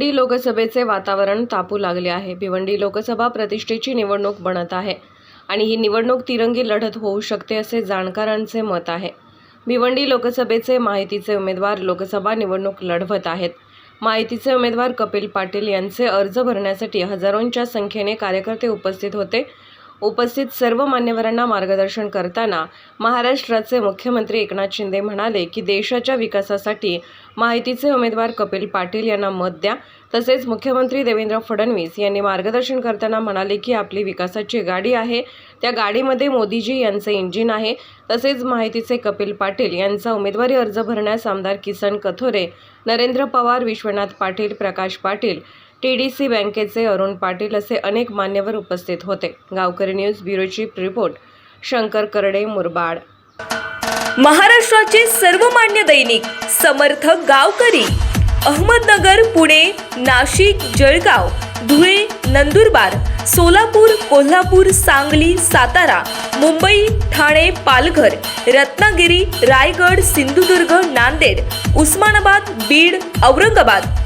भिवंडी लोकसभेचे वातावरण तापू लागले आहे. भिवंडी लोकसभा प्रतिष्ठेची निवडणूक बनत आहे आणि ही निवडणूक तिरंगी लढत होऊ शकते असे जाणकारांचे मत आहे. भिवंडी लोकसभेचे माहितीचे उमेदवार लोकसभा निवडणूक लढवत आहेत. माहितीचे उमेदवार कपिल पाटील यांचे अर्ज भरण्यासाठी हजारोंच्या संख्येने कार्यकर्ते उपस्थित होते. उपस्थित सर्व मान्यवरांना मार्गदर्शन करताना महाराष्ट्राचे मुख्यमंत्री एकनाथ शिंदे म्हणाले की देशाच्या विकासासाठी माहितीचे उमेदवार कपिल पाटील यांना मत द्या. तसेच मुख्यमंत्री देवेंद्र फडणवीस यांनी मार्गदर्शन करताना म्हणाले की आपली विकासाची गाडी आहे. त्या गाडीमध्ये मोदीजी यांचे इंजिन आहे. तसेच माहितीचे कपिल पाटील यांचा उमेदवारी अर्ज भरण्यास आमदार Kisan Kathore Narendra Pawar Vishwanath Patil Prakash Patil T D C बँकेचे अरुण पाटील असे अनेक मान्यवर उपस्थित होते. Gavkari news bureau chief report Shankar Karde Murbad. महाराष्ट्राचे सर्वमान्य दैनिक समर्थ गावकरी अहमदनगर पुणे नाशिक जळगाव धुळे नंदुरबार सोलापूर कोल्हापूर सांगली सातारा मुंबई ठाणे पालघर रत्नागिरी रायगड सिंधुदुर्ग नांदेड उस्मानाबाद बीड औरंगाबाद